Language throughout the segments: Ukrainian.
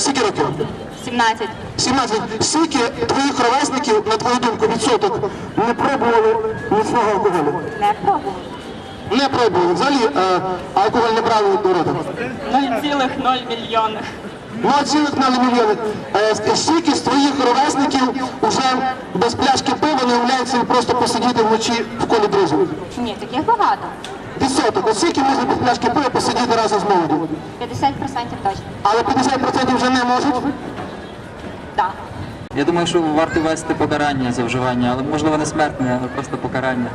скільки років? 17. 17. Скільки твоїх ровесників, на твою думку, відсоток не пробували міцного алкоголю? Не пробував. Не пробували. Взагалі е, алкоголь не брали до рота. 0,0 мільйонів. 0,0 мільйони. Е, Скільки з твоїх ровесників уже без пляшки пива не уявляється просто посидіти вночі в колі друзів? Ні, таких багато. От скільки можна без пляшки пива посидіти разом з молоддю? 50% точно. Але 50% вже не можуть. Так. Я думаю, що варто ввести покарання за вживання, але можливо не смертне, але просто покарання.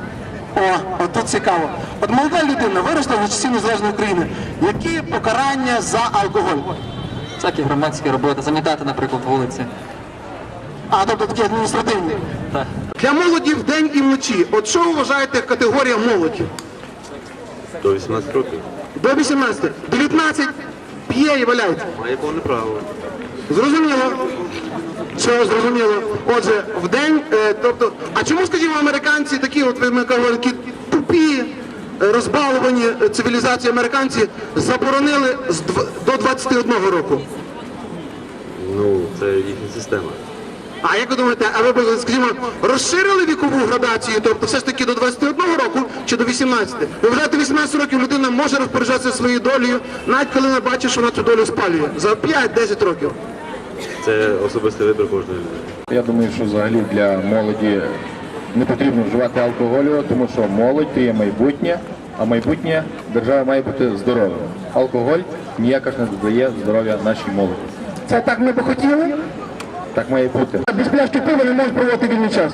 О, от тут цікаво. От молода людина виросла в часі незалежної України. Які покарання за алкоголь? Всякі громадські роботи, замітати, наприклад, вулиці. А, тобто такі адміністративні. Так. Для молоді вдень і вночі. От що ви вважаєте категорія молоді? До 18 років. До 18. 19 п'є і валяється. Має повне право. Зрозуміло. Що зрозуміло. Отже, в день, е, тобто, а чому, скажімо, американці такі, от ви ми кажемо, такі тупі, е, розбаловані е, цивілізації американці заборонили з дв- до 21 року? Ну, це їхня система. А як ви думаєте, а ви б, скажімо, розширили вікову градацію, тобто все ж таки до 21 року чи до 18? Ви вважаєте, 18 років людина може розпоряджатися своєю долею, навіть коли вона бачить, що вона цю долю спалює. За 5-10 років. Це особистий вибір кожної людини. Я думаю, що взагалі для молоді не потрібно вживати алкоголю, тому що молодь це є майбутнє, а майбутнє держава має бути здоровим. Алкоголь ніяк ж не додає здоров'я нашій молоді. Це так ми би хотіли? Так має бути. Без пляшки пива не можуть проводити вільний час.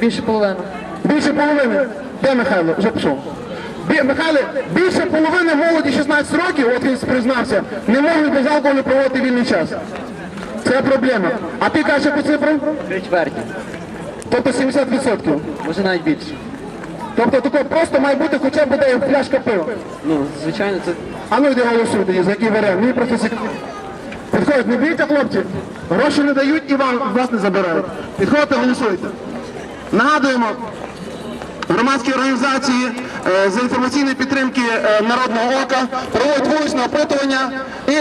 Більше половини. Більше половини. Де Михайло? Вже пішов. Бі- Михайле, більше половини молоді 16 років, от він признався, не можуть без алкоголю проводити вільний час. Це проблема. А ти кажеш, яку цифру? Три чверті. Тобто 70%. Може навіть більше. Тобто тако просто має бути хоча б буде пляшка пива. Ну, звичайно, це А ну йди голосуй тоді, за який варіант. Мені просто цікаво. Підходять, не бійте, хлопці. Гроші не дають і вам вас не забирають. Підходьте, голосуйте. Нагадуємо, громадські організації е, за інформаційної підтримки е, Народного ока проводять вуличне опитування і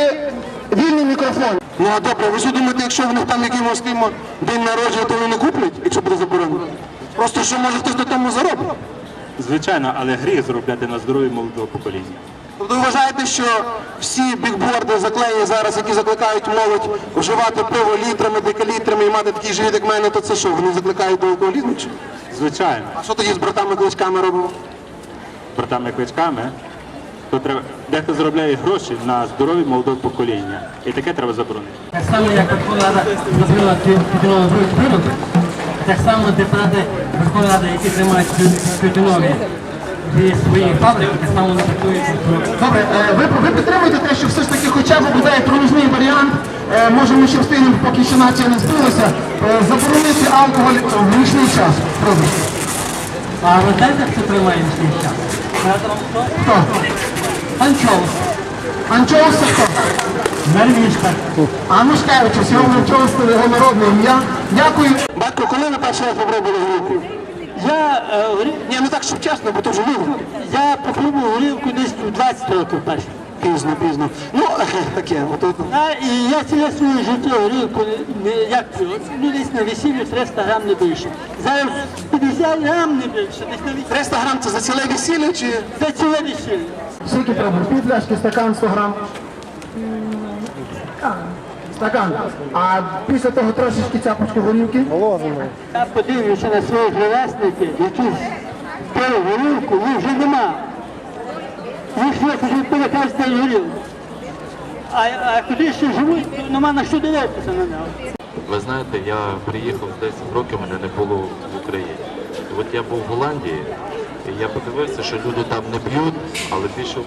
вільний мікрофон. Ну а добре, ви що думаєте, якщо в них там якимось тим день народження, то вони не куплять, якщо буде заборонено? Просто що може хтось на тому заробить. Звичайно, але гріх заробляти на здоров'я молодого покоління. Тобто ви вважаєте, що всі бікборди заклеєні зараз, які закликають молодь вживати пиво літрами, декалітрами і мати такий живіт, як мене, то це що, вони закликають до алкоголізму? Чи? Звичайно, А що тоді з братами кличками робимо? братами кличками, то треба дехто заробляє гроші на здоров'я молодого покоління. І таке треба заборонити. Так само, як Верховна Рада зробила тютюновий ринок, так само депутати Верховної Ради, які тримають тютюнові зі своїх фабрик, так само не працюють. Добре, е, ви, ви підтримуєте те, що все ж таки хоча б буде проміжний варіант, е, може ми ще встигнемо, поки ще нація не збилася, е, заборонити алкоголь в нічний час. Продаж. А ви знаєте, хто тримає нічний час? Хто? Анчоус. Анчоус це хто? Мельничка. А Мишкевичус, його Анчоус це його народне ім'я. Дякую. Батько, коли ви перший раз попробували горілку? Я, Ні, ну так, щоб чесно, бо то вже вірно. я попробував горілку десь в 20 років перше. Пізно, пізно. Ну, таке, от, от. А, і я ціле своє життя горілку не, як ну, десь на весіллі 300 грам не більше. Зараз 50 грам не більше, десь на весіллі. 300 грам це за ціле весілля чи? Це ціле весілля. Скільки треба? Пів пляшки, стакан 100 грам. Стакан. А після того трошечки цяпочки горілки? Я подивлюся на своїх ровесників, які пили горілку, їх вже нема. Їх вже пили кожен горілку. А, а куди ще живуть, то нема на що дивитися на нього. Ви знаєте, я приїхав з 10 років, мене не було в Україні. От я був в Голландії, і я подивився, що люди там не п'ють, але більше.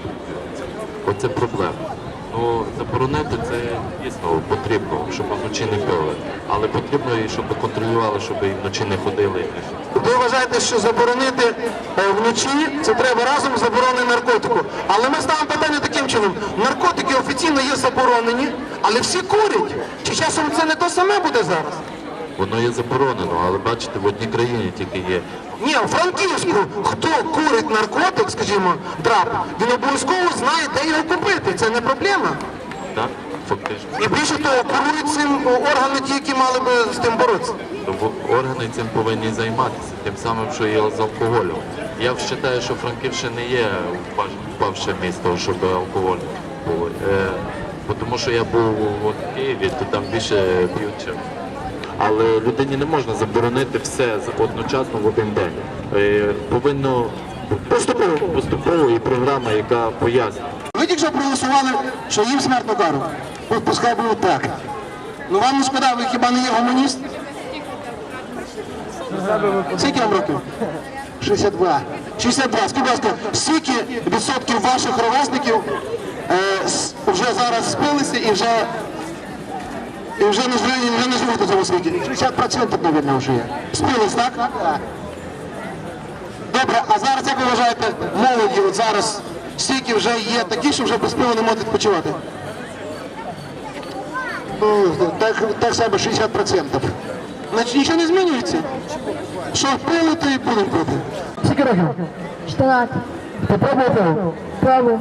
Оце проблема. Ну, заборонити це дійсно потрібно, щоб вночі не пили. Але потрібно і щоб контролювали, щоб і вночі не ходили. Ви вважаєте, що заборонити е, вночі це треба разом з наркотику. Але ми ставимо питання таким чином. Наркотики офіційно є заборонені, але всі курять. Чи часом це не то саме буде зараз? Воно є заборонено, але бачите, в одній країні тільки є. Ні, у Франківську, хто курить наркотик, скажімо, драп, він обов'язково знає, де його купити. Це не проблема. Так? фактично. І більше того, керують цим органи ті, які мали би з тим боротися. Тому органи цим повинні займатися, тим самим, що і з алкоголем. Я вважаю, що Франківщина не є впавше місто, щоб алкоголь був. Е, тому що я був в Києві, то там більше п'ють. Але людині не можна заборонити все одночасно в один день. Е, повинно поступово поступово і програма, яка пояснює. Ви тільки що проголосували, що їм смертну кару. Пускай було так. Ну вам не шкода, ви хіба не є гуманіст? Скільки вам років? 62. 62. Скажіть, будь ласка, скільки відсотків ваших ровесників е, вже зараз спилися і вже і вже не живуть, вже не живуть у цьому світі? 60% мабуть, вже є. Спились, так? Добре, а зараз як ви вважаєте, молоді от зараз скільки вже є такі, що вже без пива не можуть відпочивати? Ну, так, так само 60%. Значить нічого не змінюється. Що пили, то і будемо пити. Скільки років? 14. Попробуй пиво.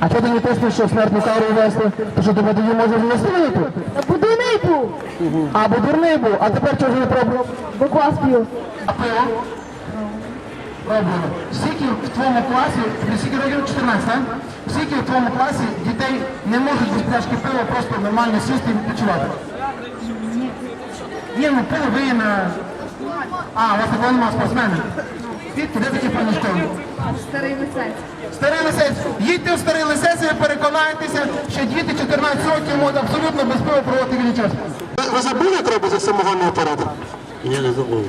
А чого ти не тиснеш, що смертну кару ввести? То що тебе тоді може вмістити? Та був. А, дурний був, а тепер чого не пробував? Бо квас п'ю. А пиво? Пробували. Скільки в твоєму класі, скільки років 14, так? Скільки в твоєму класі дітей не можуть без пляшки пива просто нормально сісти і відпочивати? Ні, ну пиво ви на... А, у вас такого немає спортсменів. Звідки, де такі пані школи? Старий лицець. Старий лисець. Їдьте в старий лисець і ви переконаєтеся, що діти 14 років можуть абсолютно без пива проводити вільний час. Ви, забули, як робиться самогонний апарат? Я не забув.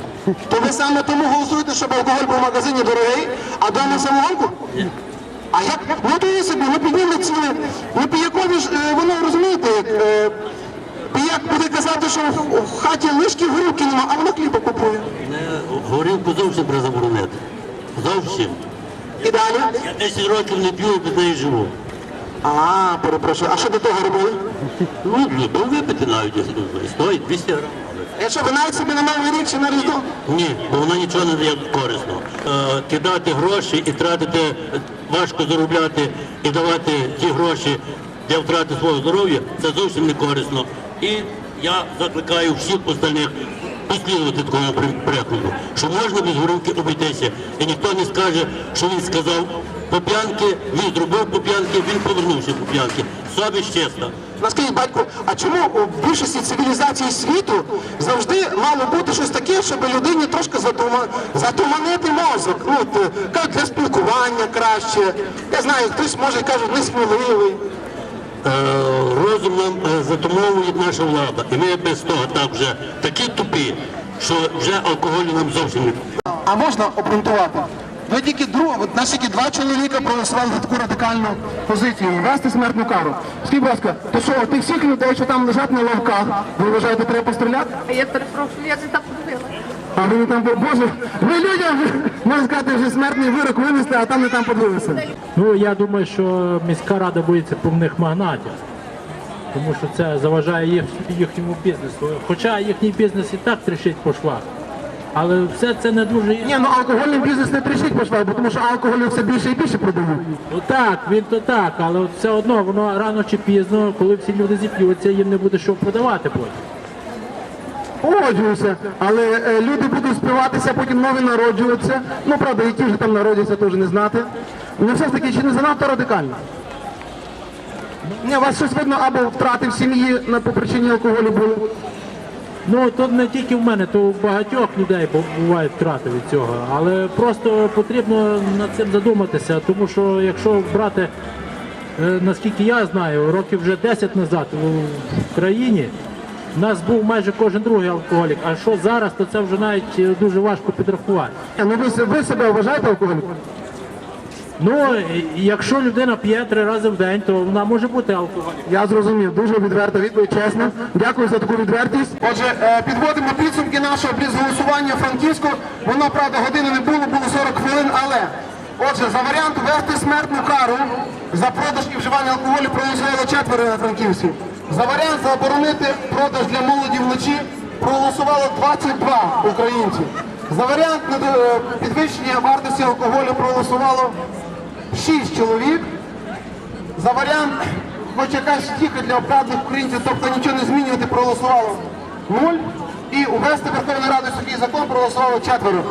То ви саме тому голосуєте, щоб алкоголь був в магазині дорогий, а дома самогонку? Ні. А як? Ну то є собі, ми підняли ціни. Ну піякові ж, е, воно розумієте, як е, піяк буде казати, що в, в хаті лишки горілки нема, а воно хліба купує. Горілку зовсім треба заборонити. Зовсім. І далі. Я 10 років не п'ю і без неї живу. А, перепрошую, а що до того робили? Ну, любив випити навіть, стоїть 200 грамів. Якщо ви навіть собі на новий рік чи на різдво? Ні, бо вона нічого не дає корисно. Е, кидати гроші і тратити, важко заробляти і давати ці гроші для втрати свого здоров'я, це зовсім не корисно. І я закликаю всіх остальних послідувати такому прикладу, що можна без горілки обійтися. І ніхто не скаже, що він сказав по п'янки, він зробив по п'янки, він повернувся по п'янки. Совість чесна. Наскажіть, батько, а чому у більшості цивілізацій світу завжди мало бути щось таке, щоб людині трошки затума- затуманити мозок? Ну, е, кажуть, для спілкування краще. Я знаю, хтось може кажуть, несміливий. Е, розум нам е, затумовує наша влада. І ми без того так вже такі тупі, що вже алкоголю нам зовсім не А можна обґрунтувати? Ви тільки друг, от нас тільки два чоловіка проголосували за таку радикальну позицію ввести смертну кару. Скажіть, будь ласка, то що, тих всіх людей, що там лежать на лавках, ви вважаєте, треба постріляти? Я перепрошую, я не так купила. А ви не там, боже, ви людям, можна сказати, вже смертний вирок винесли, а там не там подивилися. Ну я думаю, що міська рада боїться повних магнатів, тому що це заважає їх, їхньому бізнесу. Хоча їхній бізнес і так трещить по швах. Але все це не дуже. Ні, ну алкогольний бізнес не трішить по швах, бо тому що алкоголю все більше і більше продають. Ну так, він то так, але все одно воно рано чи пізно, коли всі люди зіп'ються, їм не буде що продавати потім. Погоджуюся, але е, люди будуть співатися, потім нові народжуватися. Ну, правда, які вже там народяться, теж не знати. Ну, все ж таки, чи не занадто радикально? Ні, у вас щось видно, або втрати в сім'ї на по причині алкоголю були. Ну то не тільки в мене, то у багатьох людей бу- бувають втрати від цього. Але просто потрібно над цим задуматися, тому що якщо брати, е, наскільки я знаю, років вже 10 назад у країні. У нас був майже кожен другий алкоголік. А що зараз, то це вже навіть е, дуже важко підрахувати. Ну, ви, ви себе вважаєте алкоголіком? Ну, якщо людина п'є три рази в день, то вона може бути алкоголіком. Я зрозумів, дуже відверта відповідь, чесно. Дякую за таку відвертість. Отже, е, підводимо підсумки нашого голосування Франківську. Воно, правда, години не було, було 40 хвилин, але отже, за варіант ввести смертну кару за продаж і вживання алкоголю проголосувало четверо на Франківську. За варіант заборонити продаж для молоді вночі проголосувало 22 українців. За варіант е, підвищення вартості алкоголю проголосувало 6 чоловік. За варіант хоч якась тільки для оправданих українців, тобто нічого не змінювати, проголосувало нуль. І увести Верховну Раду такий закон проголосувало четверо.